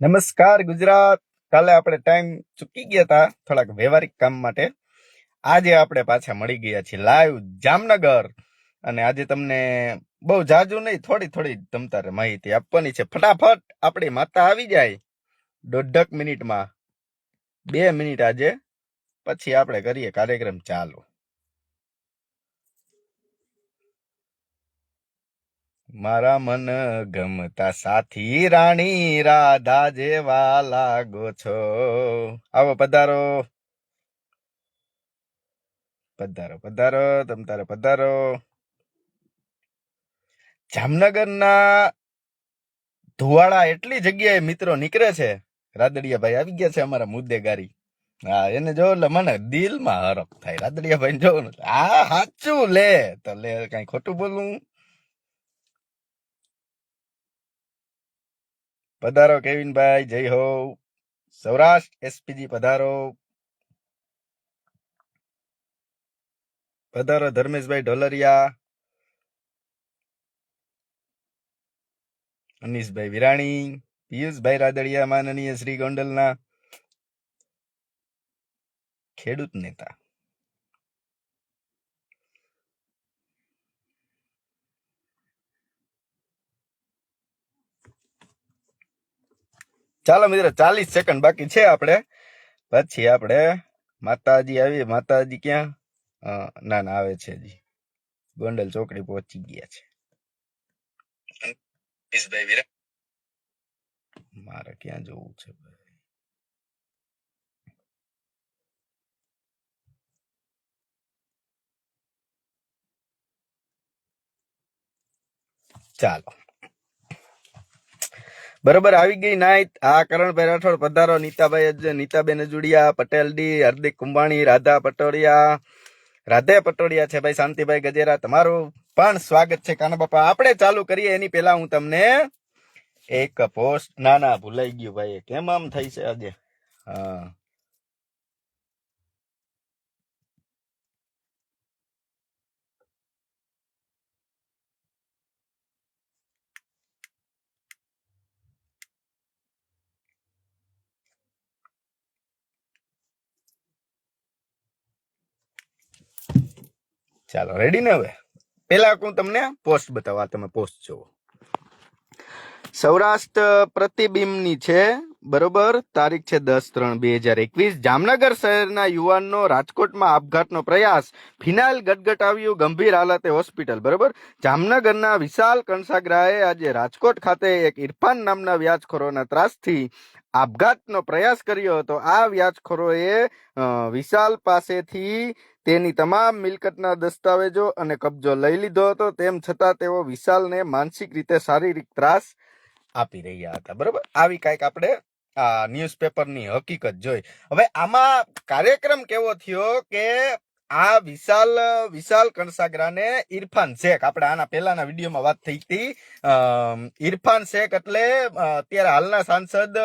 નમસ્કાર, ગુજરાત. કાલે આપણે ટાઈમ ચૂકી ગયા હતા થોડાક વ્યવહારિક કામ માટે. આજે આપણે પાછા મળી ગયા છીએ લાઈવ જામનગર. અને આજે તમને બહુ જાજુ નહીં, થોડી થોડી તમતારે માહિતી આપવાની છે. ફટાફટ આપણી માતા આવી જાય દોઢક મિનિટમાં. બે મિનિટ આજે. પછી આપણે કરીએ કાર્યક્રમ ચાલુ. મારા મન ગમતા સાથી રાણી રાધા જેવા લાગો છો. આવો, પધારો. પધારો પધારો, તમ તારે પધારો. જામનગરના ધુવાળા એટલી જગ્યાએ મિત્રો નીકળે છે. રાદડિયા ભાઈ આવી ગયા છે અમારા મુદ્દેગારી. હા, એને જો એટલે મને દિલમાં હરખ થાય. રાદડિયા ભાઈ જો આ સાચું લે. તો લે, કઈ ખોટું બોલું? પધારો કેવિનભાઈ, જય હો. સૌરાષ્ટ્ર એસપીજી પધારો. પધારો ધર્મેશભાઈ ઢોલરિયા. અનીશભાઈ વિરાણી. પિયુષભાઈ રાદડિયા, માનનીય શ્રી ગોંડલના ખેડૂત નેતા. ચાલો મિત્રો ચાલીસ સેકન્ડ બાકી છે આપણે. પછી આપણે માતાજી આવી માતાજી ક્યાં? ના ના આવે છે હજી. ગોંડલ ચોકડી પહોંચી ગયા છે. મારે ક્યાં જવું છે ભાઈ? ચાલો. બરોબર, આવી ગઈ નાઈટ આ કરણભાઈ રાઠોડ, પધારો. નીતાભાઈ નીતાબેન અજુડિયા, પટેલ ડી, હાર્દિક કુંભાણી, રાધા પટોડિયા રાધે પટોડિયા છે ભાઈ, શાંતિભાઈ ગજેરા, તમારું પણ સ્વાગત છે. કાના બાપા, આપણે ચાલુ કરીએ. એની પહેલા હું તમને એક પોસ્ટ ના ના ભૂલાઈ ગયું ભાઈ, કેમ આમ થઈ છે આજે? હા. ચાલો રેડી ને હવે? પેલા હું તમને પોસ્ટ બતાવવા તમે પોસ્ટ જુઓ સૌરાષ્ટ્ર પ્રતિબિંબની છે બરોબર? તારીખ છે દસ ત્રણ બે હજાર એકવીસ. જામનગર શહેરના યુવાનનો રાજકોટમાં આપઘાતનો પ્રયાસ. ફિનાઇલ ગટગટાવ્યું ગંભીર હાલતે હોસ્પિટલ, બરોબર? જામનગરના વિશાલ કણસાગરાએ આજે રાજકોટ ખાતે એક ઇરફાન નામના વ્યાજખોરોના ત્રાસથી આપઘાતનો પ્રયાસ કર્યો હતો. આ વ્યાજખોરોએ વિશાલ પાસેથી તેની તમામ મિલકતના દસ્તાવેજો અને કબજો લઈ લીધો હતો. તેમ છતાં તેઓ વિશાલને માનસિક રીતે શારીરિક ત્રાસ આપી રહ્યા હતા. બરોબર? આવી કાંઈક આપણે આ ન્યૂઝપેપરની હકીકત જોઈ. હવે આમાં કાર્યક્રમ કેવો થયો કે આ વિશાલ વિશાલ કણસાગરાને ઇરફાન શેખ, આપણે આના પહેલાના વિડીયોમાં વાત થઈ હતી ઇરફાન શેખ એટલે અત્યારે હાલના સાંસદ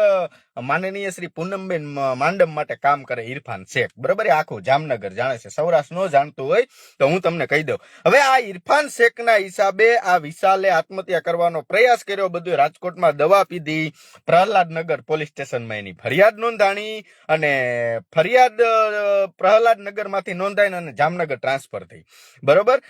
માનનીય શ્રી પૂનમબેન માંડમ માટે કામ કરે ઇરફાન શેખ. બરોબર આખું જામનગર જાણે છે. સૌરાષ્ટ્ર નો જાણતું હોય તો હું તમને કહી દઉં. હવે આ ઇરફાન શેખના હિસાબે આ વિશાલે આત્મહત્યા કરવાનો પ્રયાસ કર્યો. બધું રાજકોટમાં દવા પીધી. પ્રહલાદનગર પોલીસ સ્ટેશનમાં એની ફરિયાદ નોંધાણી અને ફરિયાદ પ્રહલાદનગરમાંથી નોંધાઈને અને જામનગર ટ્રાન્સફર થઈ. બરોબર?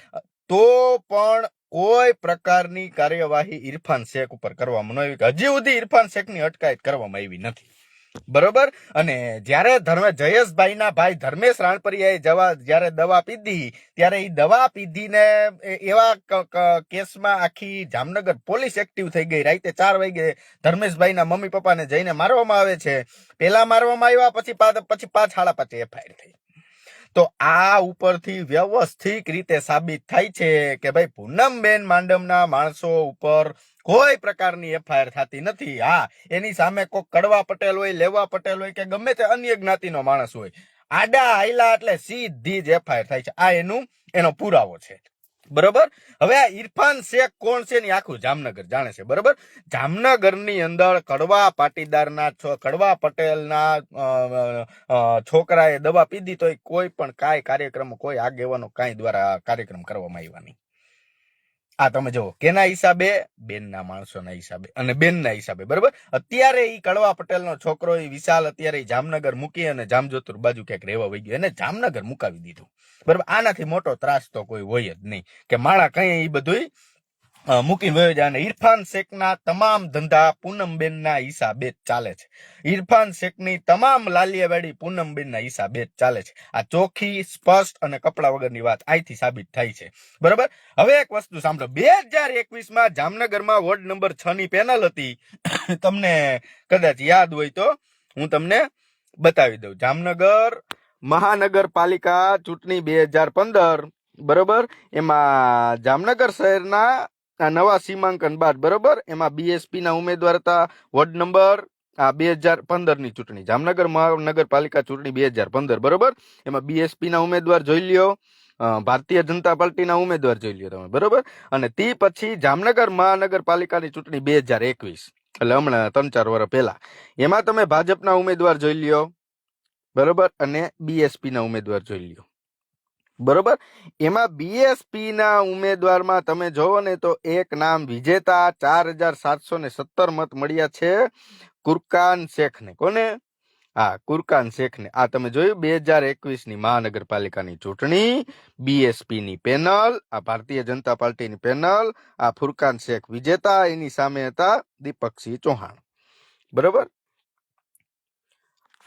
તો પણ કોઈ પ્રકારની કાર્યવાહી ઇરફાન શેખ ઉપર કરવામાં ન આવી હજી સુધી ઇરફાન શેખની અટકાયત કરવામાં આવી નથી. બરોબર? અને જ્યારે ધર્મે જયેશભાઈના ભાઈ ધર્મેશ રાણપરિયાએ જવા જ્યારે દવા પીધી, ત્યારે એ દવા પીધીને એવા કેસમાં આખી જામનગર પોલીસ એક્ટિવ થઈ ગઈ. રાતે ચાર વાગે ધર્મેશભાઈના મમ્મી પપ્પાને જઈને મારવામાં આવે છે. પેલા મારવામાં આવ્યા, પછી પછી પાંચ સાડા પાંચ એફઆઈઆર થઈ. તો આ ઉપરથી વ્યવસ્થિત રીતે સાબિત થાય છે કે ભાઈ પૂનમબેન માંડમના માણસો ઉપર કોઈ પ્રકારની એફઆઈઆર થતી નથી. હા, એની સામે કોઈ કડવા પટેલ હોય, લેવા પટેલ હોય કે ગમે તે અન્ય જ્ઞાતિનો માણસ હોય. આડા આયલા એટલે સીધી જ એફઆઈઆર થાય છે. આ એનું, એનો પુરાવો છે. બરોબર? હવે આ ઇરફાન શેખ કોણ છે ને આખું જામનગર જાણે છે, બરોબર? જામનગરની અંદર કડવા પાટીદારના કડવા પટેલના છોકરાએ દવા પીધી તો કોઈ પણ કાંઈ કાર્યક્રમ, કોઈ આગેવાનો કાંઈ દ્વારા કાર્યક્રમ કરવામાં આવ્યા નહીં. આ તમે જુઓ, કેના હિસાબે, બેનના માણસોના હિસાબે અને બેનના હિસાબે, બરોબર? અત્યારે ઈ કડવા પટેલનો છોકરો એ વિશાલ અત્યારે જામનગર મૂકી અને જામજોતુર બાજુ ક્યાંક રહેવા વહી ગયો. એને જામનગર મુકાવી દીધું. બરાબર? આનાથી મોટો ત્રાસ તો કોઈ હોય જ નહીં. કે માળા કઈ ઈ બધું મૂકીને વયો અને ઇરફાન શેખના તમામ ધંધા પૂનમબેનના હિસાબે ચાલે છે. ઇરફાન શેખની તમામ લાલિયાવાડી પૂનમબેનના હિસાબે જ ચાલે છે. આ ચોખ્ખી, સ્પષ્ટ અને કપડા વગરની વાત અહીંથી સાબિત થાય છે. બરોબર? હવે એક વસ્તુ સાંભળો. બે હજાર એકવીસમાં જામનગરમાં વોર્ડ નંબર છ ની પેનલ હતી. તમને કદાચ યાદ હોય તો હું તમને બતાવી દઉં. જામનગર મહાનગરપાલિકા ચૂંટણી બે હજાર પંદર. બરોબર? એમાં જામનગર શહેરના આ નવા સીમાંકન બાદ, બરોબર? એમાં બીએસપી ના ઉમેદવાર હતા, વોર્ડ નંબર, આ બે હજાર પંદરની ચૂંટણી, જામનગર મહાનગરપાલિકા ચૂંટણી બે હજાર પંદર, બરોબર? એમાં બીએસપી ના ઉમેદવાર જોઈ લ્યો ભારતીય જનતા પાર્ટીના ઉમેદવાર જોઈ લ્યો તમે, બરોબર? અને તે પછી જામનગર મહાનગરપાલિકાની ચૂંટણી બે હજાર એકવીસ, એટલે હમણાં ત્રણ ચાર વર્ષ પહેલા. એમાં તમે ભાજપના ઉમેદવાર જોઈ લ્યો, બરોબર? અને બીએસપી ના ઉમેદવાર જોઈ લ્યો. બરોબર? એમાં બીએસપી ના ઉમેદવારમાં તમે જોવો ને તો એક નામ વિજેતા, ચાર હજાર સાતસો ને સત્તર મત મળ્યા છે કુરકાન શેખને. કોને? હા, કુરકાન શેખને. આ તમે જોયું, બે હજાર એકવીસની મહાનગરપાલિકાની ચૂંટણી બીએસપી ની પેનલ, આ ભારતીય જનતા પાર્ટીની પેનલ, આ ફુરકાન શેખ વિજેતા, એની સામે હતા દીપકસિંહ ચૌહાણ. બરોબર?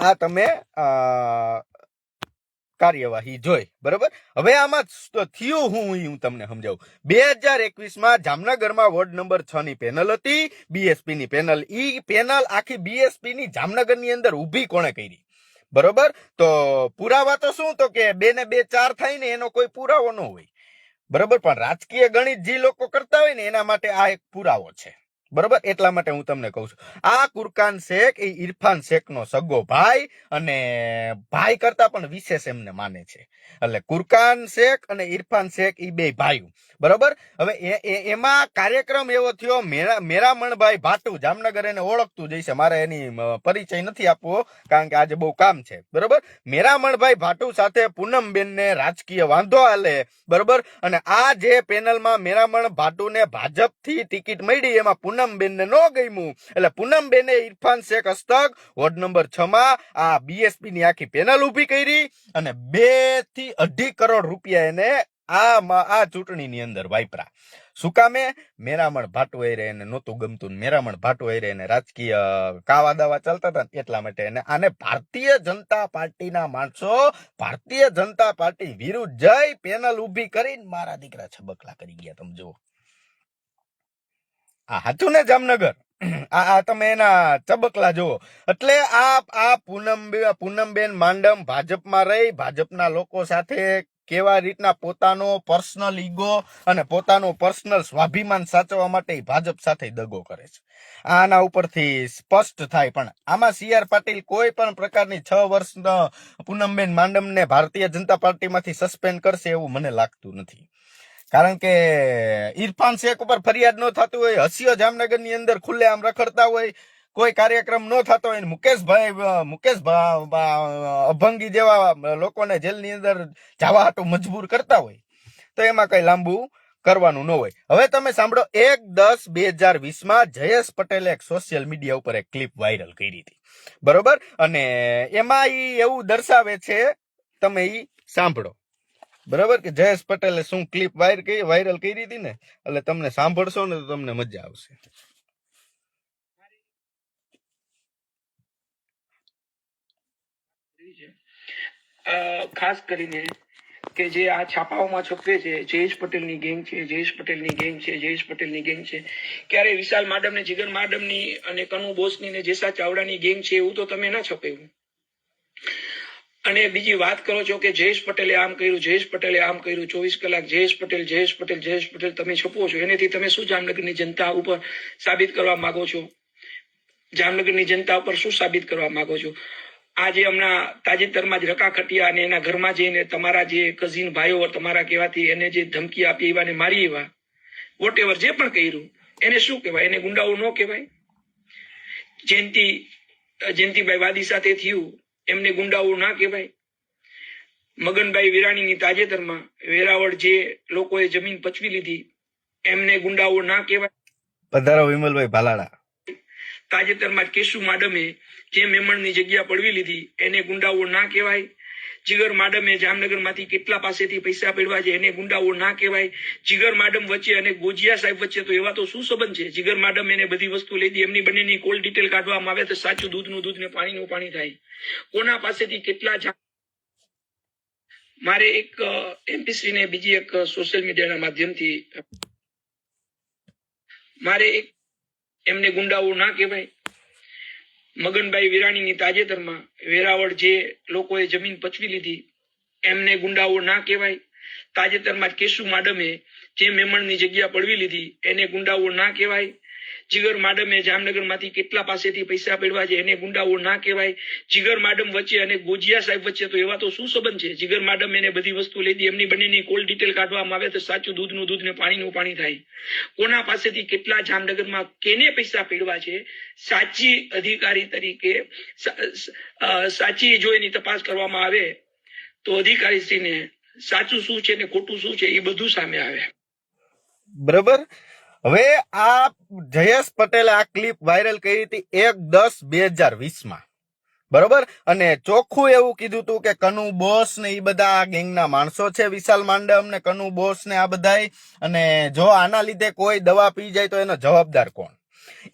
આ તમે કાર્યવાહી જોઈ, બરોબર? હવે આમાં થયું હું હું તમને સમજાવું. બે હજાર એકવીસમાં જામનગરમાં વોર્ડ નંબર છ ની પેનલ હતી બીએસપી ની પેનલ. ઈ પેનલ આખી બીએસપી ની જામનગરની અંદર ઊભી કોણે કરી? બરોબર? તો પુરાવા તો શું? તો કે બે ને બે ચાર થાય ને એનો કોઈ પુરાવો ન હોય. બરોબર? પણ રાજકીય ગણિત જે લોકો કરતા હોય ને એના માટે આ એક પુરાવો છે. બરોબર? એટલા માટે હું તમને કહું છું. આ કુરકાન શેખ, એ ઇરફાન શેખ નો સગો ભાઈ અને ભાઈ કરતા પણ વિશેષ એમને માને છે. એટલે કુરકાન શેખ અને ઇરફાન શેખ એ બે ભાઈઓ. બરોબર? હવે એમાં કાર્યક્રમ એવો થયો, મેરા, મેરામણભાઈ ભાટુ જામનગર એને ઓળખતું જઈશે મારે એની પરિચય નથી આપવો, કારણ કે આજે બહુ કામ છે. બરોબર? મેરામણભાઈ ભાટુ સાથે પૂનમબેન ને રાજકીય વાંધો આલે. બરોબર? અને આ જે પેનલમાં મેરામણ ભાટુને ભાજપથી ટિકિટ મળી એમાં પૂનમબેન ને ન ગમ્યું એટલે પૂનમબેને ઇરફાન શેખ હસ્તક વોર્ડ નંબર છ માં આ બીએસપી ની આખી પેનલ ઊભી કરી અને બેથી અઢી કરોડ રૂપિયા એને આ આ ચૂંટણીની અંદર વાપરા શું મેરામણ ભાટુ એ એને નહોતું ગમતું મેરામણ ભાટુ એ એને રાજકીય કાવા દાવા ચાલતા હતા એટલા માટે એને આને ભારતીય જનતા પાર્ટીના માણસો, ભારતીય જનતા પાર્ટી વિરુદ્ધ જઈ પેનલ ઊભી કરીને મારા દીકરા છબકલા કરી ગયા, તમે જુઓ. આ હાચું ને જામનગર? આ તમે એના ચબકલા જુઓ. એટલે આ આ પૂનમ પૂનમબેન માંડમ ભાજપમાં રહી, ભાજપના લોકો સાથે કેવા રીતના પોતાનો પર્સનલ ઈગો અને પોતાનો પર્સનલ સ્વાભિમાન સાચવવા માટે ભાજપ સાથે દગો કરે છે. આના ઉપરથી સ્પષ્ટ થાય, પણ આમાં સી આર પાટીલ કોઈ પણ પ્રકારની છ વર્ષ પૂનમબેન માંડમને ભારતીય જનતા પાર્ટીમાંથી સસ્પેન્ડ કરશે એવું મને લાગતું નથી. કારણ કે ઇરફાન શેખ ઉપર ફરિયાદ ન થતું હોય હસિયો જામનગરની અંદર ખુલ્લે આમ રખડતા હોય, કોઈ કાર્યક્રમ ન થતો હોય મુકેશભાઈ મુકેશભાઈ અભંગી જેવા લોકોને જેલની અંદર જવા હાટું મજબૂર કરતા હોય, તો એમાં કઈ લાંબુ કરવાનું ન હોય. હવે તમે સાંભળો, એક દસ બે હજાર વીસમાં જયેશ પટેલે એક સોશિયલ મીડિયા ઉપર એક ક્લિપ વાયરલ કરી હતી. બરોબર? અને એમાં એ એવું દર્શાવે છે, તમે ઈ સાંભળો. બરાબર કે જયેશ પટેલે શું ક્લિપ વાયર કરી, વાયરલ કરી હતી ને? એટલે તમને સાંભળશો ને તો તમને મજા આવશે. ખાસ કરીને કે જે આ છાપાઓમાં છપવે છે, જયેશ પટેલની ગેંગ છે, જયેશ પટેલની ગેંગ છે, જયેશ પટેલની ગેંગ છે. ક્યારે વિશાલ માડમ ને જીગર માડમની અને કનુ બોસની ને જેસા ચાવડાની ગેંગ છે, એવું તો તમે ના છપાયું અને બીજી વાત કરો છો કે જયેશ પટેલે આમ કર્યું, જયેશ પટેલે આમ કર્યું, ચોવીસ કલાક જયેશ પટેલ જયેશ પટેલ જયેશ પટેલ, તમે છપો છો. એનેથી તમે શું જામનગરની જનતા ઉપર સાબિત કરવા માંગો છો? જામનગરની જનતા ઉપર શું સાબિત કરવા માંગો છો? આજે હમણાં તાજેતરમાં જ રકા ખટિયા અને એના ઘરમાં જઈને તમારા જે કઝિન ભાઈઓ, તમારા કહેવાથી એને જે ધમકી આપી એવા ને મારી એવા વોટ એવર જે પણ કર્યું, એને શું કહેવાય? એને ગુંડાઓ ન કહેવાય? જયંતિ, જયંતિભાઈ વાદી સાથે થયું. એમને ગુંડાઓ ના કહેવાય. મગનભાઈ વિરાણીની તાજેતરમાં વેરાવળ જે લોકોએ જમીન પચવી લીધી એમને ગુંડાઓ ના કહેવાય. પધારો વિમલભાઈ ભાલાડા. તાજેતરમાં કેશુ માડમે જે મેમણની જગ્યા પડવી લીધી એને ગુંડાઓ ના કહેવાય. જીગર માડમે જામનગરમાંથી કેટલા પાસેથી પૈસા પડવા છે એને ગુંડાઓ ના કહેવાય. જીગર માડમ વચ્ચે અને ગોજિયા સાહેબ વચ્ચે તો એવા તો શું સંબંધ છે? જીગર માડમ એને બધી વસ્તુ લઈ દી, એમની બંનેની કોલ ડિટેલ કાઢવામાં આવે તો સાચું દૂધનું દૂધ ને પાણીનું પાણી થાય. કોના પાસેથી કેટલા મારે એક એમપીસી ને બીજી એક સોશિયલ મીડિયાના માધ્યમથી મારે એક એમને ગુંડાઓ ના કહેવાય. મગનભાઈ વિરાણીની તાજેતરમાં વેરાવળ જે લોકોએ જમીન પચવી લીધી, એમને ગુંડાઓ ના કહેવાય. તાજેતરમાં કેશુ માડમે જે મેમણની જગ્યા પડવી લીધી, એને ગુંડાઓ ના કહેવાય. જીગર માડમે જામનગરમાંથી કેટલા પાસેથી પૈસા પડવા છે એને ગુંડાઓ ના કહેવાય. જીગર માડમ વચ્ચે અને ગોજિયા સાહેબ વચ્ચે તો એવા તો શું સંબંધ છે? જીગર માડમ એને બધી વસ્તુ લઈ દી, એમની બંનેની કોલ ડિટેલ કાઢવામાં આવે તો સાચું દૂધનું દૂધ ને પાણીનું પાણી થાય. કોના પાસેથી કેટલા જામનગરમાં કેને પૈસા પડવા છે? સાચી અધિકારી તરીકે સાચી જો એની તપાસ કરવામાં આવે તો અધિકારીશ્રીને સાચું શું છે ને ખોટું શું છે એ બધું સામે આવે. બરોબર? હવે આ જયેશ પટેલે આ ક્લિપ વાયરલ કરી હતી એક દસ બે હજાર વીસમાં બરોબર? અને ચોખ્ખું એવું કીધું હતું કે કનુ બોસ ને એ બધા આ ગેંગના માણસો છે. વિશાલ માંડમ ને કનુ બોસ ને આ બધાય. અને જો આના લીધે કોઈ દવા પી જાય તો એનો જવાબદાર કોણ?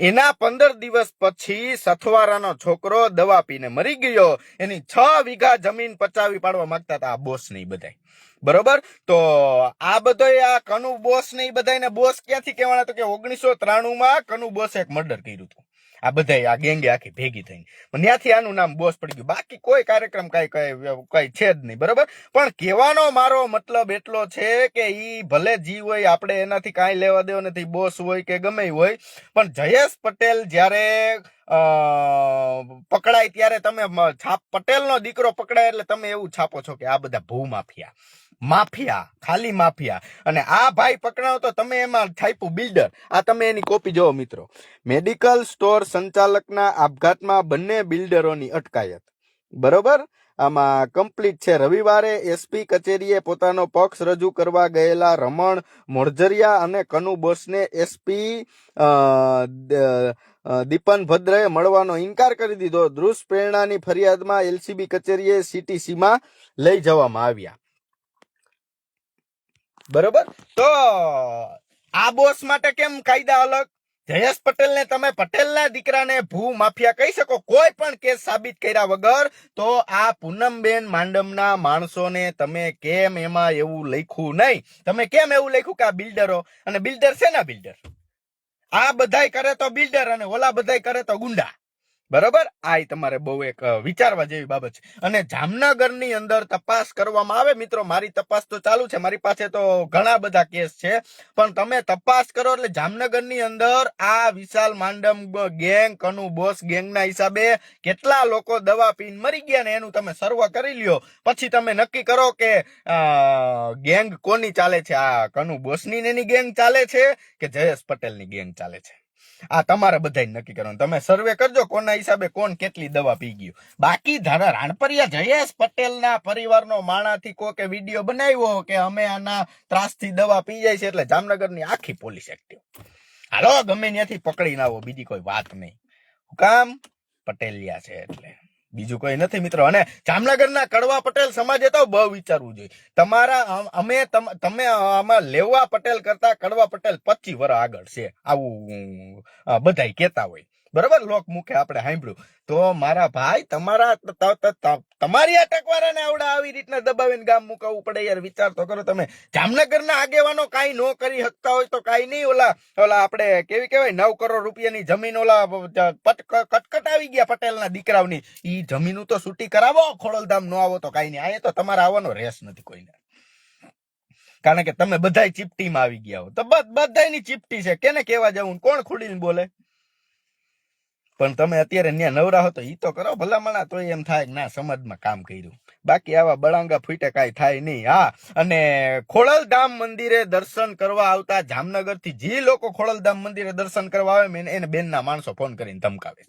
એના પંદર દિવસ પછી સથવારાનો છોકરો દવા પીને મરી ગયો. એની છ વીઘા જમીન પચાવી પાડવા માંગતા હતા આ બોસ નહીં બધાય. બરોબર? તો આ બધો આ કનુ બોસ ને ઈ બધાને બોસ ક્યાંથી કહેવાના? તો કે ઓગણીસો ત્રાણું માં કનુ બોસે એક મર્ડર કર્યું હતું. આ બધાય આ ગેંગે આખી ભેગી થઈને. પણ ત્યાંથી આનું નામ બોસ પડી ગયું. બાકી કોઈ કાર્યક્રમ કઈ કઈ કઈ છે જ નહીં, બરોબર? પણ કહેવાનો મારો મતલબ એટલો છે કે ઈ ભલે જી હોય, આપણે એનાથી કાંઈ લેવા દેવા નથી, બોસ હોય કે ગમે હોય, પણ જયેશ પટેલ જ્યારે પકડાય ત્યારે તમે છાપ, પટેલનો દીકરો પકડાય એટલે તમે એવું છાપો છો કે આ બધા ભૂ માફિયા. માફિયા, ખાલી માફિયા. અને આ ભાઈ પકડાવો તો તમે એમાં છાપ્યું બિલ્ડર. આ તમે એની કોપી જોવો મિત્રો. મેડિકલ સ્ટોર સંચાલકના આપઘાતમાં બંને બિલ્ડરોની અટકાયત. બરોબર? આમાં કમ્પ્લીટ છે. રવિવારે એસપી કચેરીએ પોતાનો પક્ષ રજૂ કરવા ગયેલા રમણ મોરજરિયા અને કનુ બોસને એસપી દીપન ભદ્રએ મળવાનો ઇનકાર કરી દીધો. દુષ્પ્રેરણાની ફરિયાદમાં એલસીબી કચેરીએ સીટીસીમાં લઈ જવામાં આવ્યા. બરોબર? તો આ બોસ માટે કેમ કાયદા અલગ? જયેશ પટેલને તમે પટેલના દીકરાને ભૂ માફિયા કહી શકો? કોઈ પણ કેસ સાબિત કર્યા વગર તો આ પૂનમબેન માંડમના માણસોને તમે કેમ એમાં એવું લખ્યું નહીં? તમે કેમ એવું લખ્યું કે આ બિલ્ડરો? અને બિલ્ડર છે ને બિલ્ડર? આ બધાય કરે તો બિલ્ડર અને ઓલા બધાય કરે તો ગુંડા. બરોબર? આ તમારે બહુ એક વિચારવા જેવી બાબત છે. અને જામનગરની અંદર તપાસ કરવામાં આવે, મિત્રો, મારી તપાસ તો ચાલુ છે. મારી પાસે તો ઘણા બધા કેસ છે. પણ તમે તપાસ કરો એટલે જામનગરની અંદર આ વિશાલ માંડમ ગેંગ, કનુ બોસ ગેંગના હિસાબે કેટલા લોકો દવા પીને મરી ગયા ને એનું તમે સર્વ કરી લ્યો. પછી તમે નક્કી કરો કે ગેંગ કોની ચાલે છે? આ કનુ બોસની એની ગેંગ ચાલે છે કે જયેશ પટેલની ગેંગ ચાલે છે? આ તમારે બધા નક્કી કરવાનું. તમે સર્વે કરજો કોના હિસાબે કોણ કેટલી દવા પી ગયું. બાકી ધારા રાણપરિયા જયેશ પટેલના પરિવારનો માણાથી કોકે વીડિયો બનાવ્યો કે અમે આના ત્રાસથી દવા પી જાય છે એટલે જામનગરની આખી પોલીસ એક્ટિવ હાલો, ગમે ત્યાંથી પકડી ના આવો, બીજી કોઈ વાત નહીં. હુકામ પટેલિયા છે એટલે. બીજું કોઈ નથી મિત્રો. અને જામનગરના કડવા પટેલ સમાજે તો બહુ વિચારવું જોઈએ. તમારા અમે તમ- આમાં લેવા પટેલ કરતા કડવા પટેલ પચીસ વર્ષ આગળ છે. આવું અ, બધાય કહેતા હોય. બરોબર? લોક મુખે આપણે, સાંભળ્યું. તો મારા ભાઈ તમારા તમારી અટકવાળાને આવડા આવી રીતના દબાવીને ગામ મુકાવવું પડે યાર. વિચાર તો કરો તમે. જામનગરના આગેવાનો કાંઈ ન કરી શકતા હોય તો કાંઈ નહીં. ઓલા ઓલા આપણે કેવી કહેવાય? નવ કરોડ રૂપિયાની જમીન ઓલા પટ- કટકટ આવી ગયા પટેલના દીકરાઓની. એ જમીનું તો છૂટી કરાવો, ખોડલધામ ન આવો તો કાંઈ નહીં. અહીંયા તો તમારે આવવાનો રેસ નથી કોઈને. કારણ કે તમે બધાય ચીપટીમાં આવી ગયા હો. તો બધાની ચીપટી છે. કેને કહેવા જવું? કોણ ખુડીને બોલે? પણ તમે અત્યારે ત્યાં નવરા હો તો ઈ તો કરો, ભલામણા તો એમ થાય કે ના, સમાજમાં કામ કર્યું. બાકી આવા બળાંગા ફૂટે કાંઈ થાય નહીં. હા, અને ખોડલધામ મંદિરે દર્શન કરવા આવતા જામનગરથી જે લોકો ખોડલધામ મંદિરે દર્શન કરવા આવે એને બેનના માણસો ફોન કરીને ધમકાવે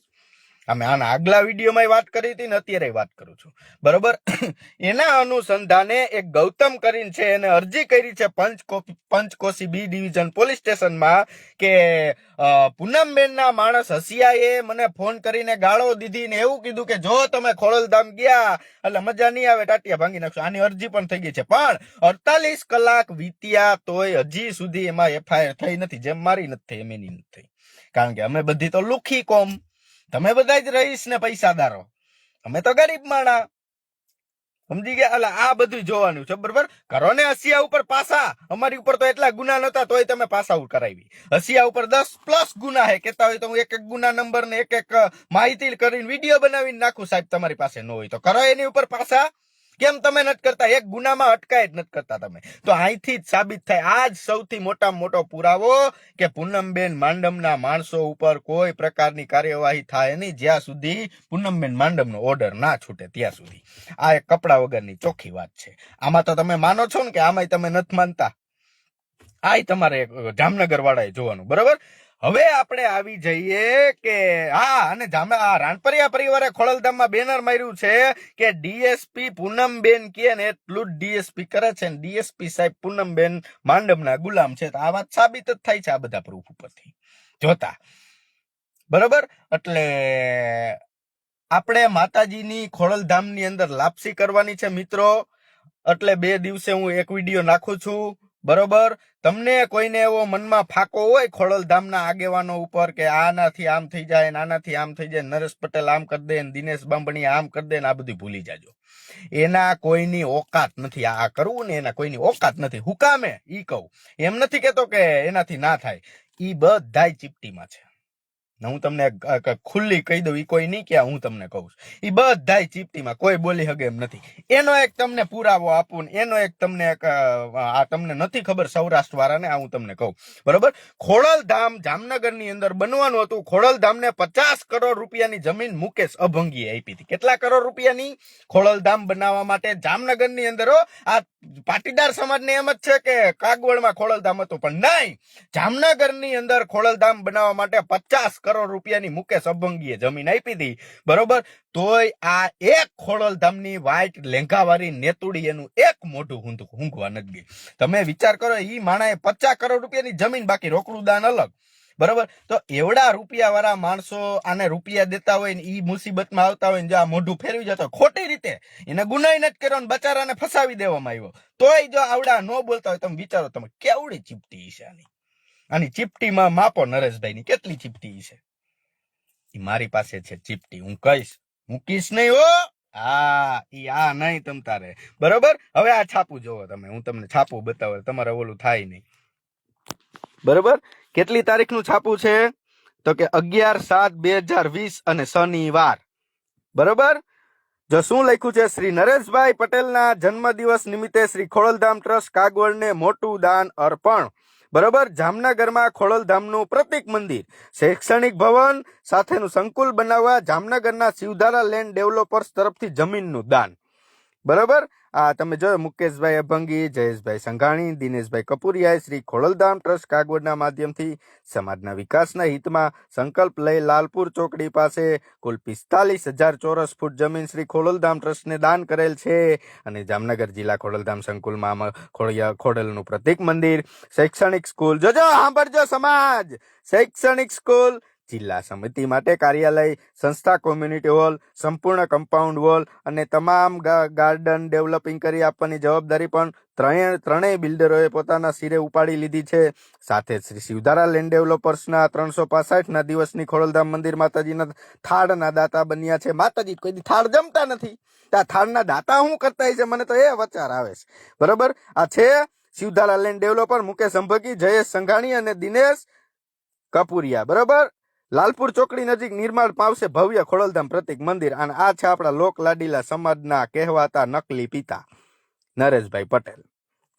અમે આના આગલા વિડીયોમાં વાત કરી હતી ને અત્યારે વાત કરું છું. બરોબર? એના અનુસંધાને એક ગૌતમ કરીને છે, એને અરજી કરી છે પંચકો પંચકોશી બી ડિવિઝન પોલીસ સ્ટેશનમાં કે પૂનમબેનના માણસ હસિયાએ મને ફોન કરીને ગાળો દીધી ને એવું કીધું કે, જો તમે ખોડલધામ ગયા, એટલે મજા નહીં આવે, ટાટિયા ભાંગી નાખશો. આની અરજી પણ થઈ ગઈ છે. પણ અડતાલીસ કલાક વીત્યા તોય હજી સુધી એમાં એફઆઈઆર થઈ નથી. જેમ મારી નથી થઈ એમ એની નથી. કારણ કે અમે બધી તો લુખી કોમ. તમે બધા જ રહીશ ને પૈસાદારો. અમે તો ગરીબ માણા. સમજી ગયા? એટલે આ બધું જોવાનું છે, બરોબર? કરો ને હસિયા ઉપર પાસા. અમારી ઉપર તો એટલા ગુના નતા તોય તમે પાસા કરાવી. હસિયા ઉપર દસ પ્લસ ગુના હે. કેતા હોય તો હું એક એક ગુના નંબર ને એક એક માહિતી કરીને વીડિયો બનાવીને નાખું. સાહેબ, તમારી પાસે ન હોય તો કરો એની ઉપર પાસા. કેમ તમે નથી કરતા? એક ગુનામાં અટકાય જ નથી કરતા તમે. તો અહીંથી જ સાબિત થાય. આ જ સૌથી મોટા મોટો પુરાવો કે પૂનમબેન માંડમના માણસો ઉપર કોઈ પ્રકારની કાર્યવાહી થાય નહીં. જ્યાં સુધી પૂનમબેન માંડમનો ઓર્ડર ના છૂટે, ત્યાં સુધી. આ એક કપડા વગરની ચોખ્ખી વાત છે. આમાં તો તમે માનો છો ને કે આમાંય તમે નથી માનતા? આય તમારે જામનગર વાળાએ જોવાનું. બરોબર? હવે આપણે આવી જઈએ કે હા, અને આ રાણપરિયા પરિવારે ખોડલધામમાં બેનર માર્યું છે કે ડીએસપી પૂનમબેન કે એટલું જ ડીએસપી કરે છે ડીએસપી સાહેબ પૂનમબેન માંડમના ગુલામ છે. તો આ વાત સાબિત જ થાય છે આ બધા પ્રૂફ ઉપરથી. જોતા. બરોબર? એટલે આપણે માતાજીની ખોડલધામની અંદર લાપસી કરવાની છે મિત્રો. એટલે બે દિવસે હું એક વીડિયો નાખું છું. બરોબર? તમને કોઈને એવો મનમાં ફાકો હોય ખોડલધામના આગેવાનો ઉપર કે આનાથી આમ થઈ જાય આનાથી આમ થઈ જાય નરેશ પટેલ આમ કરી દે દિનેશ બાંભણી આમ કરી દે આ બધું ભૂલી જાજો. એના કોઈની ઓકાત નથી. આ કરવું ને એના કોઈની ઓકાત નથી. હુકામે ઈ કહું. એમ નથી કેતો કે એનાથી ના થાય. ઈ બધાય ચીપટીમાં છે. હું તમને ખુલ્લી કહી દઉં એ કોઈ નહીં કે હું તમને કહું ઈ બધાય ચીપટીમાં કોઈ બોલી હગે એમ નથી. એનો એક તમને પુરાવો આપું એનો એક તમને આ તમને નથી ખબર સૌરાષ્ટ્ર વાળાને આ હું તમને કહું. બરોબર? ખોડલધામ જામનગરની અંદર બનવાનું હતું. ખોડલધામને પચાસ કરોડ રૂપિયાની જમીન મુકેશ અભંગીએ આપી હતી. કેટલા કરોડ રૂપિયાની? ખોડલધામ બનાવવા માટે જામનગરની અંદર આ પાટીદાર સમાજને એમ જ છે કે કાગવડમાં ખોડલધામ હતું. પણ નહીં! જામનગરની અંદર ખોડલધામ બનાવવા માટે પચાસ કરોડ રૂપિયાની મુકેશ અભંગીએ જમીન આપી હતી બરોબર? તોય આ એક ખોડલધામની વાઇટ લેંઘાવાળી નેતુડી એનું એક મોઢું હુંધ, હુંઘવા નથી તમે વિચાર કરો એ માણાએ પચાસ કરોડ રૂપિયાની જમીન બાકી, રોકડું દાન અલગ. બરોબર? તો એવડા રૂપિયા વાળા માણસો આને રૂપિયા દેતા હોય ને એ મુસીબતમાં આવતા હોય ને જો આ મોઢું ફેરવી જતો ખોટી રીતે એને ગુનાઈ નથી કર્યો ને બચારાને ફસાવી દેવામાં આવ્યો. તોય જો આવડા ન બોલતા હોય, તમે વિચારો, તમે કેવડી ચીપટી છે આની ચીપટીમાં માપો નરેશભાઈની કેટલી ચીપટી છે? એ મારી પાસે છે ચીપટી, હું કહીશ. મૂકીશ નહીં હો? હા ઈ, આ નહીં તમ તારે. બરોબર? હવે આ છાપું જોવો તમે, હું તમને છાપું બતાવો, તમારે ઓલું થાય નહીં. બરોબર? કેટલી તારીખનું છાપું છે? તો કે અગિયાર સાત બે હજાર વીસ અને શનિવાર. બરોબર? જો શું લખ્યું છે? શ્રી નરેશભાઈ પટેલના જન્મદિવસ નિમિત્તે શ્રી ખોડલધામ ટ્રસ્ટ કાગવડને મોટું દાન અર્પણ. બરોબર? જામનગરમાં ખોડલધામનું પ્રતિક મંદિર. શૈક્ષણિક ભવન સાથેનું સંકુલ બનાવવા જામનગરના શિવધારા લેન્ડ ડેવલપર્સ તરફથી જમીનનું દાન. બરોબર? આ તમે જોયો, મુકેશભાઈ અભંગી, જયેશભાઈ સંઘાણી, દિનેશભાઈ કપુરિયાએ શ્રી ખોડલધામ ટ્રસ્ટ કાગવડના માધ્યમથી સમાજના વિકાસના હિતમાં સંકલ્પ લઈ લાલપુર ચોકડી પાસે કુલ પિસ્તાલીસ હજાર ચોરસ ફૂટ જમીન શ્રી ખોડલધામ ટ્રસ્ટને દાન કરેલ છે. અને જામનગર જિલ્લા ખોડલધામ સંકુલમાં ખોડિયા ખોડલનું પ્રતિક મંદિર, શૈક્ષણિક સ્કૂલ. જોજો, સાંભળજો સમાજ! શૈક્ષણિક સ્કૂલ જિલ્લા સમિતિ માટે કાર્યાલય, સંસ્થા કોમ્યુનિટી હોલ સંપૂર્ણ કમ્પાઉન્ડ વોલ અને તમામ ગાર્ડન ડેવલપિંગ કરી આપવાની જવાબદારી પણ ત્રણેય ત્રણેય બિલ્ડરોએ પોતાના સિરે ઉપાડી લીધી છે. સાથે શ્રી શિવધારા લેન્ડ ડેવલપર્સના ત્રણસો પાસઠના દિવસની ખોડલધામ મંદિર માતાજીના થાળના દાતા બન્યા છે. માતાજી, કોઈ થાળ જમતા નથી. આ થાળના દાતા હું કરતા છે? મને તો એ વચાર આવે છે. બરોબર? આ છે શિવધારા લેન્ડ ડેવલપર મુકેશ અંભકી જયેશ સંઘાણી અને દિનેશ કપુરિયા. બરોબર? લાલપુર ચોકડી નજીક નિર્માણ પામશે ભવ્ય ખોડલધામ પ્રતિક મંદિર અને આ છે આપણા લોક લાડીલા સમાજના કહેવાતા નકલી પિતા. નરેશભાઈ પટેલ.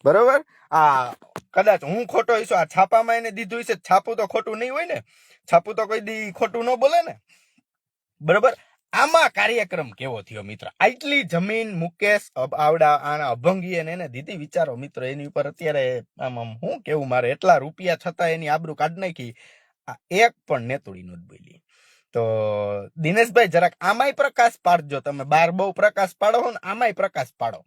બરોબર? આ કદાચ હું ખોટો હઈશું, આ છાપામાં એને દીધું હશે છાપું તો ખોટું નહીં હોય ને? છાપું તો કોઈ દી ખોટું ન બોલે ને? બરોબર? આમાં કાર્યક્રમ કેવો થયો મિત્ર? આટલી જમીન મુકેશ આવડા આના અભંગી અને એને દીધી. વિચારો મિત્રો, એની ઉપર અત્યારે આમ આમ હું કેવું મારે? એટલા રૂપિયા છતાં એની આબરૂ કાઢ નાખી. આ એક પણ નેતુડી નહોતી બોલી. તો દિનેશભાઈ જરાક આમાંય પ્રકાશ પાડજો. તમે બાર બહુ પ્રકાશ પાડો હો ને આમાંય પ્રકાશ પાડો.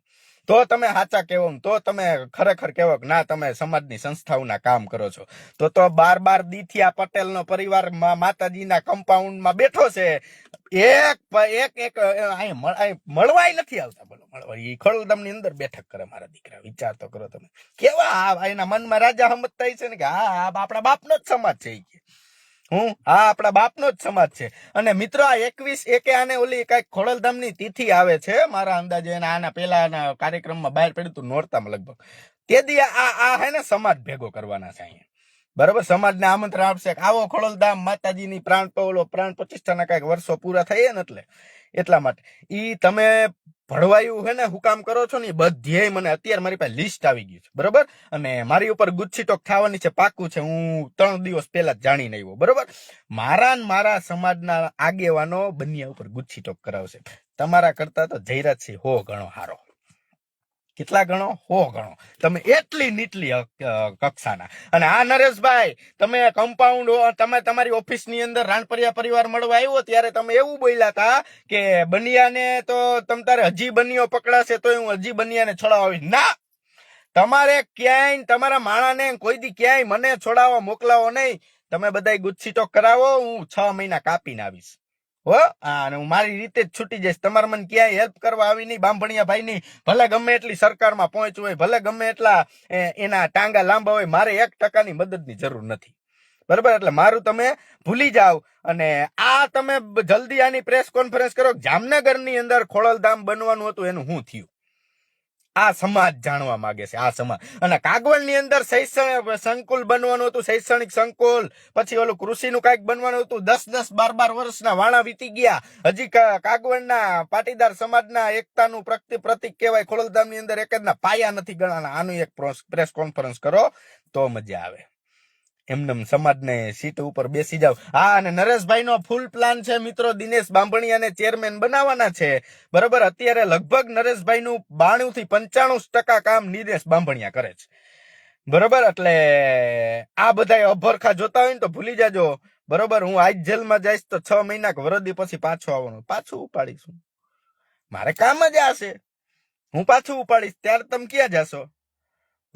તો તમે સાચા કહેવો તો તમે ખરેખર કહેવો કે ના, તમે સમાજની સંસ્થાઓના કામ કરો છો. તો તો બાર બાર દીથિયા પટેલનો પરિવાર માતાજીના કમ્પાઉન્ડમાં બેઠો છે. એક એક એક મળવાય નથી આવતા બોલો મળવા એ ખોડલધામની અંદર બેઠક કરે મારા દીકરા, વિચાર તો કરો તમે. કેવા એના મનમાં રાજા સમજતા છે ને કે હા આપણા બાપનો જ સમાજ છે કે. હું? હા, આપણા બાપનો જ સમાજ છે. અને મિત્રો, આ એકવીસ એકે આને ઓલી કંઈક ખોડલધામની તિથિ આવે છે. મારા અંદાજે એના આના પેલાના કાર્યક્રમમાં બહાર પડ્યું હતું નોરતામાં લગભગ. તે દી આ આ હે ને સમાજ ભેગો કરવાના છે અહીંયા. બરાબર? સમાજને આમંત્રણ આપશે આવો ખોડલધામ, માતાજીની પ્રાણ ઓલો પ્રાણ પ્રતિષ્ઠાના કંઈક વર્ષો પૂરા થઈએ ને એટલે. એટલા માટે. ઈ તમે ભળવાયું હે ને, હું કામ કરો છો ને બધે મને અત્યારે મારી પાસે લિસ્ટ આવી ગયું છે, બરોબર? અને મારી ઉપર ગુચ્છી ટોક થવાની છે, પાકું છે, હું ત્રણ દિવસ પહેલા જાણીને આવ્યો, બરોબર? મારા ને મારા સમાજના આગેવાનો બન્યા ઉપર ગુચ્છી ટોક કરાવશે. તમારા કરતા તો જયરાજસિંહ હો ઘણો હારો. કેટલા ગણો? હો ગણો. તમે એટલી નીટલી કક્ષાના. અને આ નરેશભાઈ, તમે કમ્પાઉન્ડ તમે તમારી ઓફિસની અંદર રાણપરિયા પરિવાર મળવા આવ્યો ત્યારે તમે એવું બોલ્યા હતા કે બનિયાને તો તમ તારે હજી બનિયો પકડાશે તો હું હજી બનિયાને છોડાવી ના! તમારે ક્યાંય, તમારા માણાને કોઈ દી ક્યાંય મને છોડાવવા મોકલાવો નહીં. તમે બધાય ગુચ્છીટો કરાવો, હું છ મહિના કાપીને આવીશ. હો? અને હું મારી રીતે જ છૂટી જઈશ. તમારે મને ક્યાંય હેલ્પ કરવા આવી નહીં, બાંભણિયા ભાઈ ની ભલે ગમે એટલી સરકારમાં પહોંચવું હોય, ભલે ગમે એટલા એના ટાંગા લાંબા હોય, મારે એક ટકાની મદદની જરૂર નથી. બરાબર? એટલે મારું તમે ભૂલી જાઓ. અને આ તમે જલ્દી આની પ્રેસ કોન્ફરન્સ કરો. જામનગરની અંદર ખોળલધામ બનવાનું હતું, એનું હું થયું? આ સમાજ જાણવા માંગે છે, આ સમાજ. અને કાગવડની અંદર શૈક્ષણિક સંકુલ બનવાનું હતું, શૈક્ષણિક સંકુલ. પછી ઓલું કૃષિનું કાંઈક બનવાનું હતું. દસ દસ બાર બાર વર્ષના વાણા વીતી ગયા. હજી કાગવડના પાટીદાર સમાજના એકતાનું પ્રતિ, પ્રતિક કહેવાય ખોડલધામની અંદર એક જ ના પાયા નથી ગણાના. આનું એક પ્રેસ કોન્ફરન્સ કરો તો મજા આવે. એમનેમ સમાજને સીટ ઉપર બેસી જાવ. હા, અને નરેશભાઈ નો ફૂલ પ્લાન છે મિત્રો, દિનેશ બાંભણિયાને ચેરમેન બનાવવાના છે. બરોબર? અત્યારે લગભગ નરેશભાઈ નું બાણું થી પંચાણું ટકા કામ નિદેશ બાંભણિયા કરે છે. બરોબર? એટલે આ બધા અભરખા જોતા હોય ને તો ભૂલી જાજો. બરોબર? હું આજ જેલમાં જઈશ તો છ મહિના વરદી પછી પાછો આવવાનું. પાછું ઉપાડીશું. મારે કામ જ આ છે. હું પાછું ઉપાડીશ. ત્યારે તમે ક્યાં જાશો?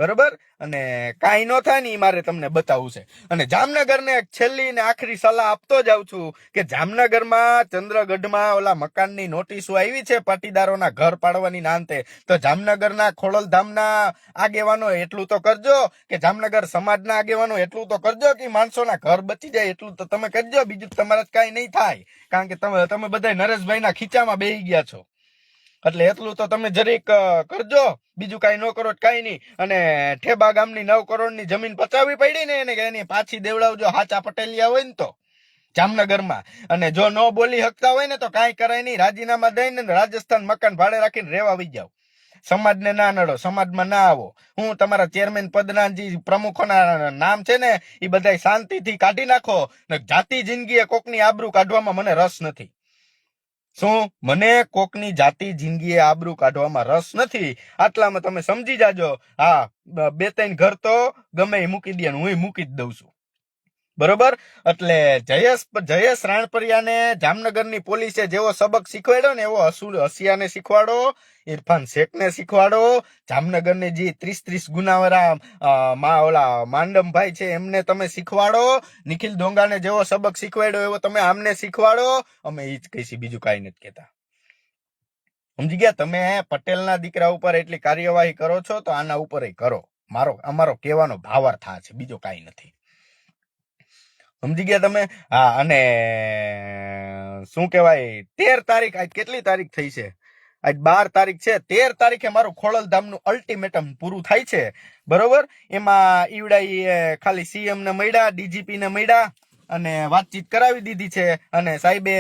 બરોબર? અને કાંઈ ન થાય ને એ મારે તમને બતાવવું છે. અને જામનગરને એક છેલ્લી ને આખરી સલાહ આપતો જાઉં છું કે જામનગરમાં ચંદ્રગઢમાં ઓલા મકાનની નોટિસો આવી છે પાટીદારોના ઘર પાડવાની નાંતે તો જામનગરના ખોડલધામના આગેવાનો એટલું તો કરજો કે જામનગર સમાજના આગેવાનો એટલું તો કરજો કે માણસોના ઘર બચી જાય એટલું તો તમે કરજો. બીજું તમારે કાંઈ નહીં થાય. કારણ કે તમે તમે બધા નરેશભાઈના ખીચામાં બેહી ગયા છો. એટલે એટલું તો તમે જરીક કરજો. બીજું કાંઈ ન કરો કાંઈ નહીં. અને ઠેબા ગામની નવ કરોડની જમીન પચાવવી પડી ને એને એની પાછી દેવડાવજો હાચા પટેલિયા હોય ને તો. જામનગરમાં. અને જો ન બોલી શકતા હોય ને તો કાંઈ કરાય નહીં. રાજીનામા દઈને રાજસ્થાન મકાન ભાડે રાખીને રહેવા આવી જાવ સમાજને ના નડો. સમાજમાં ના આવો. હું તમારા ચેરમેન પદના જે પ્રમુખોના નામ છે ને એ બધા શાંતિથી કાઢી નાખો. ને જાતિ જિંદગીએ કોકની આબરૂ કાઢવામાં મને રસ નથી. શું? મને કોકની જાતિ જિંદગીએ આબરૂ કાઢવામાં રસ નથી? આટલામાં તમે સમજી જાજો. હા, બે ત્રણ ઘર તો ગમે એ મૂકી દે હું મૂકી જ દઉં છું. બરોબર? એટલે જયેશ જયેશ રાણપરિયાને જામનગરની પોલીસે જેવો સબક શીખવાડ્યો ને એવો અસુલ હસિયાને શીખવાડો, ઇરફાન શેખને શીખવાડો, જામનગરની જે ત્રીસ ત્રીસ ગુનાવાળા મા, ઓલા માંડમભાઈ છે એમને તમે શીખવાડો, નિખિલ ડોંગાને જેવો સબક શીખવાડ્યો એવો તમે આમને શીખવાડો, અમે એ જ કહીશું, બીજું કાંઈ નથી કહેતા. સમજી ગયા? તમે પટેલના દીકરા ઉપર એટલી કાર્યવાહી કરો છો તો આના ઉપર કરો. મારો, અમારો કહેવાનો ભાવાર્થ આ છે, બીજો કાંઈ નથી. સમજી ગયા તમે? હા અને શું કહેવાય? તેર તારીખ આજ કેટલી તારીખ થઈ છે? આજ બાર તારીખ છે. તેર તારીખે મારું ખોડલધામનું અલ્ટિમેટમ પૂરું થાય છે. બરોબર? એમાં ઈવડાઈએ એ, ખાલી સીએમ ને મળ્યા ડીજીપી ને મળ્યા અને વાતચીત કરાવી દીધી છે. અને સાહેબે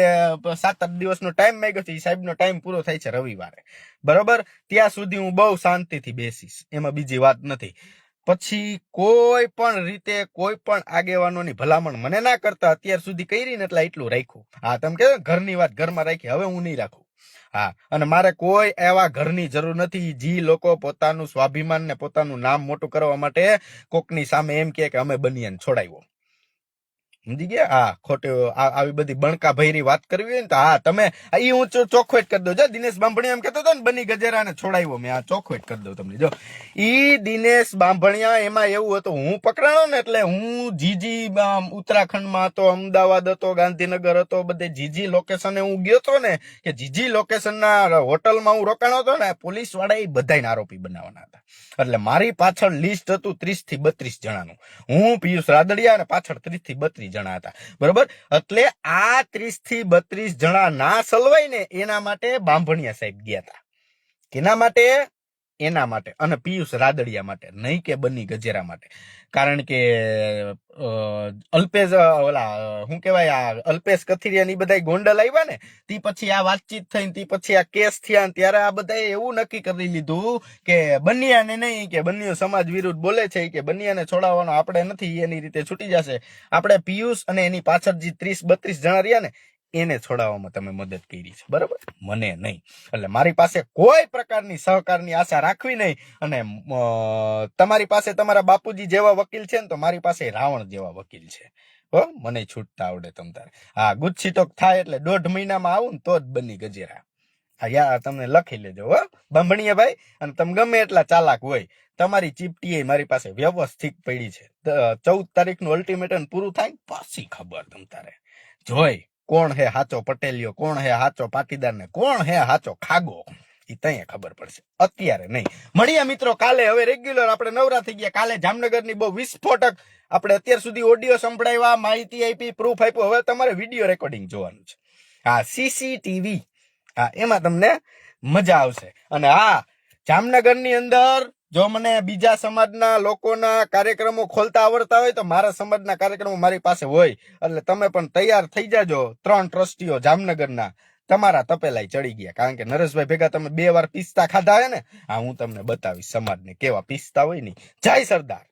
સાત આઠ દિવસનો ટાઈમ માંગ્યો છે. સાહેબ નો ટાઈમ પૂરો થાય છે રવિવારે. બરોબર? ત્યાં સુધી હું બહુ શાંતિથી બેસીશ. એમાં બીજી વાત નથી. પછી કોઈ પણ રીતે કોઈ પણ આગેવાનોની ભલામણ મને ના કરતા અત્યાર સુધી કરી ને એટલે એટલું રાખ્યું. હા, તમે કે ઘરની વાત ઘરમાં રાખી, હવે હું નહીં રાખું. હા, અને મારે કોઈ એવા ઘરની જરૂર નથી. જે લોકો પોતાનું સ્વાભિમાન ને પોતાનું નામ મોટું કરવા માટે કોકની સામે એમ કે અમે બનિયાને છોડાવ્યો સમજી ગયા? હા, ખોટી આવી બધી બણકા ભૈરી વાત કરવી હોય ને તો, હા, તમે એ હું ચોખવેટ કરી દઉં. જો, દિનેશ બાંભણિયા એમ કહેતો હતો ને, બની ગજેરાને છોડાવ્યો મેં, આ ચોખવેટ કરી દઉં તમને. જો, ઈ દિનેશ બાંભણિયા એમાં એવું હતું, હું પકડાણો ને એટલે હું જીજી ઉત્તરાખંડમાં હતો, અમદાવાદ હતો, ગાંધીનગર હતો, બધે જીજી લોકેશને હું ગયો હતો ને, કે જીજી લોકેશનના હોટલમાં હું રોકાણો હતો ને પોલીસવાળા એ બધાને આરોપી બનાવવાના હતા. એટલે મારી પાછળ લિસ્ટ હતું ત્રીસથી બત્રીસ જણાનું. હું પિયુષ રાદડિયા અને પાછળ ત્રીસથી બત્રીસ જણા હતા. બરોબર? એટલે આ ત્રીસથી બત્રીસ જણા ના સલવાય ને એના માટે બાંભણિયા સાહેબ ગયા હતા. કેના માટે? એના માટે અને પિયુષ રાદડિયા માટે, નહીં કે બની ગજેરા માટે. કારણ કે અલ્પેશ ઓલા શું કહેવાય, આ અલ્પેશ કથિરિયા બધા ગોંડલ આવ્યા ને, તે પછી આ વાતચીત થઈ તે પછી આ કેસ થયા ત્યારે આ બધાએ એવું નક્કી કરી લીધું કે બનિયાને નહીં, કે બન્યો સમાજ વિરુદ્ધ બોલે છે, કે બનિયાને છોડાવવાનો આપણે નથી, એની રીતે છૂટી જશે. આપણે પિયુષ અને એની પાછળ જે ત્રીસ, બત્રીસ જણા રહ્યા ને એને છોડાવવામાં તમે મદદ કરી છે. બરાબર? મને નહીં. એટલે મારી પાસે કોઈ પ્રકારની સહકારની આશા રાખવી નહીં અને તમારી પાસે તમારા બાપુજી જેવા વકીલ છે ને તો મારી પાસે રાવણ જેવા વકીલ છે. મને છૂટતા આવડે તમ તારે. હા ગુજસીટોક થાય એટલે દોઢ મહિનામાં આવું ને તો જ બની ગજેરા. યા તમને લખી લેજો, હો. બાંભણીએ ભાઈ, અને તમે ગમે એટલા ચાલાક હોય, તમારી ચીપટી મારી પાસે વ્યવસ્થિત પડી છે. ચૌદ તારીખનું અલ્ટિમેટમ પૂરું થાય પાછી ખબર તમ તારે. જોઈ કોણ હે હાચો પટેલિયો, કોણ હે હાચો પાટીદાર ને કોણ હે હાચો ખાગો? એ ત્યાં ખબર પડશે. અત્યારે નહીં. મળીએ મિત્રો કાલે. હવે રેગ્યુલર આપણે નવરા થઈ ગયા. કાલે જામનગરની બહુ વિસ્ફોટક આપણે અત્યાર સુધી ઓડિયો સંભળાવ્યા, માહિતી આપી પ્રૂફ આપ્યું. હવે તમારે વીડિયો રેકોર્ડિંગ જોવાનું છે. હા સીસીટીવી હા, એમાં તમને મજા આવશે. અને હા, જામનગરની અંદર જો મને બીજા સમાજના લોકોના કાર્યક્રમો ખોલતા આવડતા હોય તો મારા સમાજના કાર્યક્રમો મારી પાસે હોય. એટલે તમે પણ તૈયાર થઈ જાજો ત્રણ ટ્રસ્ટીઓ જામનગરના. તમારા તપેલાય ચડી ગયા. કારણ કે નરેશભાઈ ભેગા તમે બે વાર પિસ્તા ખાધા હે ને? હા, હું તમને બતાવીશ સમાજને કેવા પિસ્તા હોય ને. જય સરદાર.